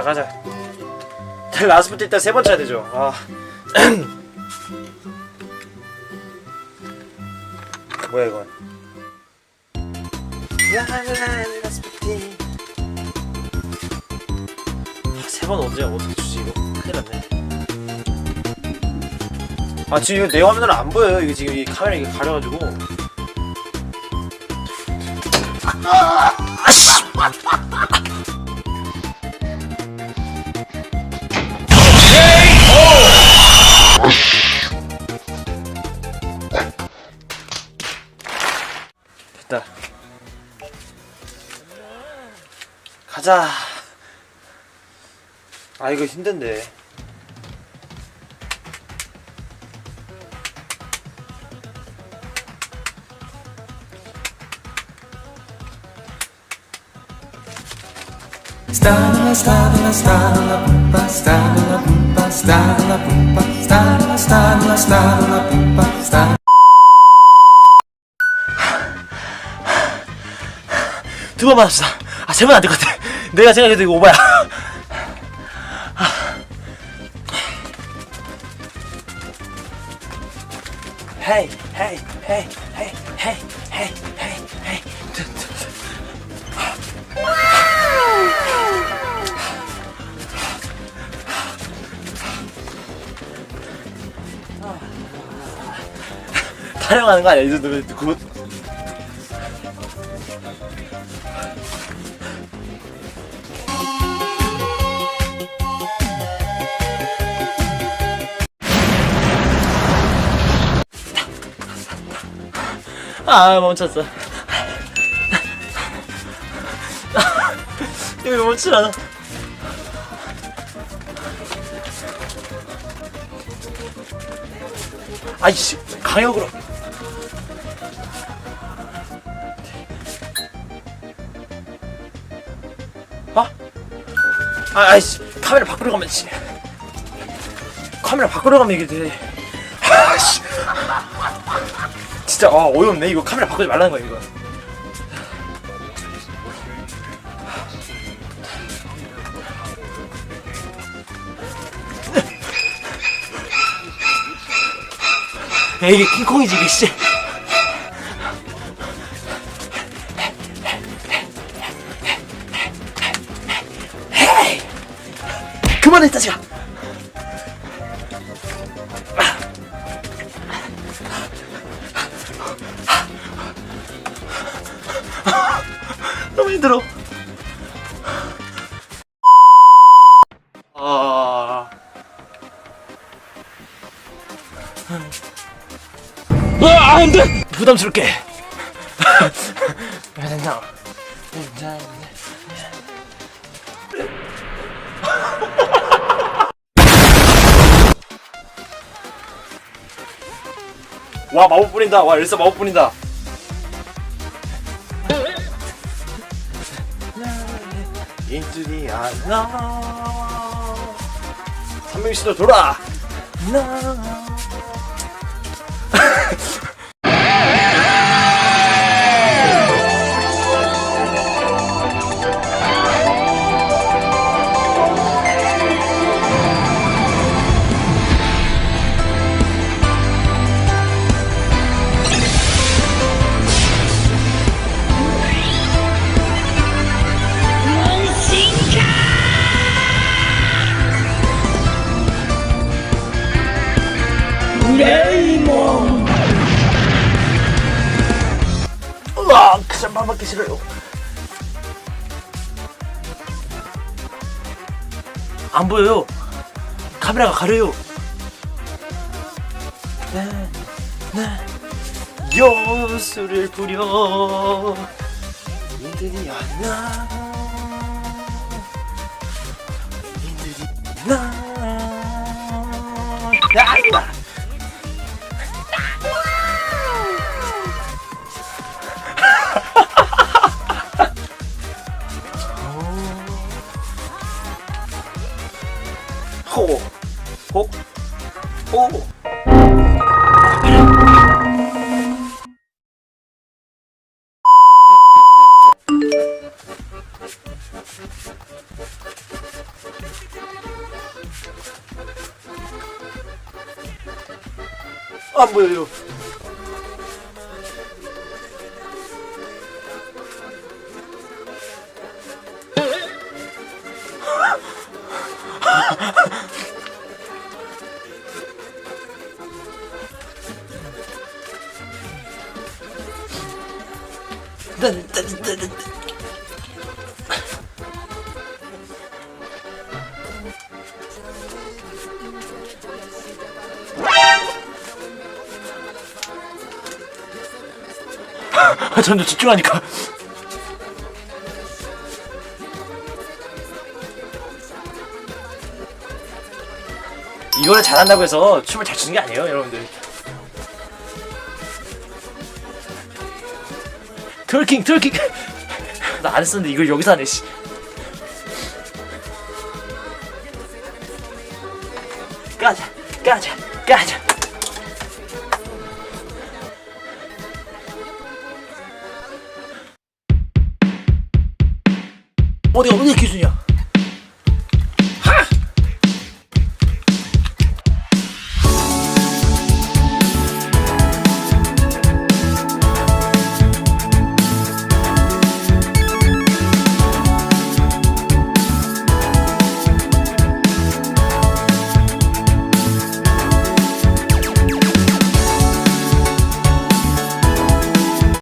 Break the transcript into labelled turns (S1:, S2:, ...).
S1: 자 가자. 라스부터 일단 세번 쳐야 되죠. 아. 뭐야 이건? 아, 세번 언제 어떻게 주지 이거? 큰일 났네. 아 지금 이거 내 화면으로 안 보여요. 이거 지금 이 카메라 이게 가려가지고. 아씨 가자 아 이거 힘든데
S2: Stalla, stalla, stalla, pumpa, stalla, pumpa, stalla, pumpa, stalla, stalla, stalla, pumpa, stalla.
S1: 두번 맞았어 아세 번 안 될 것 같아 내가 생각해도 이거 오바야. 헤이 헤이 헤이 헤이 헤이 헤이 헤이 헤이. 타령하는 거 아니야? 이 정도면 굿 아 멈췄어. 여기 멈추라 아이씨 강력으로. 아? 아 아이씨 카메라 바꾸러 가면 씨 카메라 바꾸러 가면 이게 돼 진짜 아 어이없네. 이거 카메라 바꾸지 말라는 거야 이거. 야 이게 킹콩이지 이게 씨! 그만해 따지가 너무 힘들어. 아. 아, 안 돼! 부담스럽게. 야, 된다. 와, 마법 뿌린다. 와, 엘사 마법 뿌린다. 인준이 안나 360도 돌아. 나. 아 그냥 밥 먹기 싫어요. 안 보여요. 카메라가 가려요. 네, 네. 여수를 부려. 인들이 안나 호, 혹, 호. 안 보여요. 아, 점점 집중하니까. 이거를 잘한다고 해서 춤을 잘 추는 게 아니에요, 여러분들. 트월킹, 트월킹. 나 안 했었는데 이걸 여기서 하네, 씨. 까자, 까자, 까자. 어디가 어디 기준이야?